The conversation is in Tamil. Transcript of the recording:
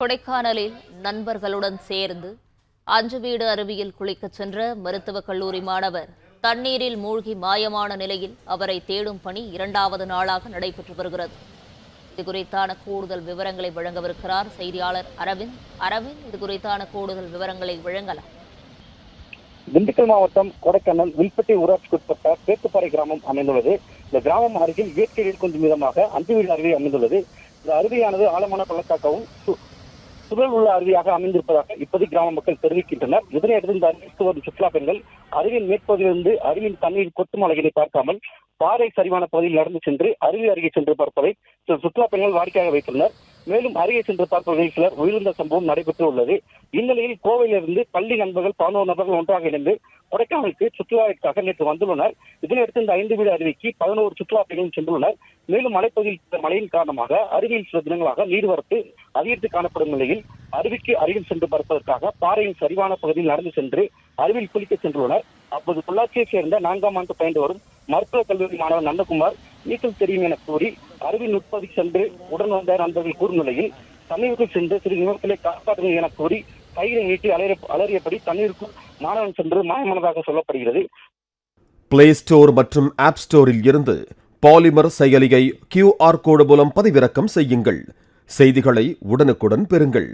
கொடைக்கானலில் நண்பர்களுடன் சேர்ந்து அஞ்சு வீடு அருவியில் குளிக்கச் சென்ற மருத்துவக் கல்லூரி மாணவர் தண்ணீரில் மூழ்கி மாயமான நிலையில் அவரை தேடும் பணி இரண்டாவது நாளாக நடைபெற்று வருகிறது. இது குறித்தான கூடுதல் விவரங்களை வழங்கவிருக்கிறார் செய்தியாளர் அரவிந்த். அரவிந்த் இது குறித்தான கூடுதல் விவரங்களை வழங்கலாம். திண்டுக்கல் மாவட்டம் கொடைக்கானல் வில்பட்டி ஊராட்சிக்குட்பட்ட பேத்துப்பாறை கிராமம் அமைந்துள்ளது. இந்த கிராமம் அருகில் இயற்கை நீர் கொஞ்சம் விதமாக அஞ்சு வீடு அருவி அமைந்துள்ளது. இந்த அருவியானது ஆழமான பள்ளத்தாக்கவும் சுழல் உள்ள அருவியாக அமைந்திருப்பதாக இப்போது கிராம மக்கள் தெரிவிக்கின்றனர். இதனையடுத்து இந்த அருவிக்கு வரும் சுற்றுலா பெண்கள் அருவியின் மேற்பகுதியிலிருந்து அருவியின் தண்ணீர் கொட்டும் அழகினை பார்க்காமல் பாறை சரிவான பகுதியில் நடந்து சென்று அருவி அருகே சென்று பார்ப்பதை சில சுற்றுலா பெண்கள் வாடிக்கையாக வைத்துள்ளனர். மேலும் அருகே சென்று பார்த்த சிலர் உயிரிழந்த சம்பவம் நடைபெற்று உள்ளது இந்நிலையில் கோவையிலிருந்து பள்ளி நண்பர்கள் பதினோரு நபர்கள் ஒன்றாக இணைந்து கொடைக்கானலுக்கு சுற்றுலாவிற்காக நேற்று வந்துள்ளனர். இதனையடுத்து இந்த ஐந்து வீடு அருவிக்கு பதினோரு சுற்றுலா பயணிகள் சென்றுள்ளனர். மேலும் மலைப்பகுதியில் மழையின் காரணமாக அருவியில் சில தினங்களாக நீர்வரத்து அதிகரித்து காணப்படும் நிலையில் அருவிக்கு அருகில் சென்று பார்ப்பதற்காக பாறையின் சரிவான பகுதியில் நடந்து சென்று அருவியில் குளிக்க சென்றுள்ளனர். அப்போது பொள்ளாச்சியைச் சேர்ந்த நான்காம் ஆண்டு பயின்று வரும் மருத்துவக் கல்லூரி மாணவர் நந்தகுமார் நீச்சல் தெரியும் என கூறி அறிவி நுட்பதி சென்று உடன் வந்த நண்பர்கள் கூறும் நிலையில் தண்ணீருக்குள் சென்று சிறு நிமிடங்களை காப்பாற்றுங்கள் என கூறி கையை நீட்டி அலறிய அலறியபடி தண்ணீருக்குள் மாணவன் சென்று மாயமானதாக சொல்லப்படுகிறது. பிளே ஸ்டோர் மற்றும் ஆப் ஸ்டோரில் இருந்து பாலிமர் செயலியை கியூஆர் கோடு மூலம் பதிவிறக்கம் செய்யுங்கள். செய்திகளை உடனுக்குடன் பெறுங்கள்.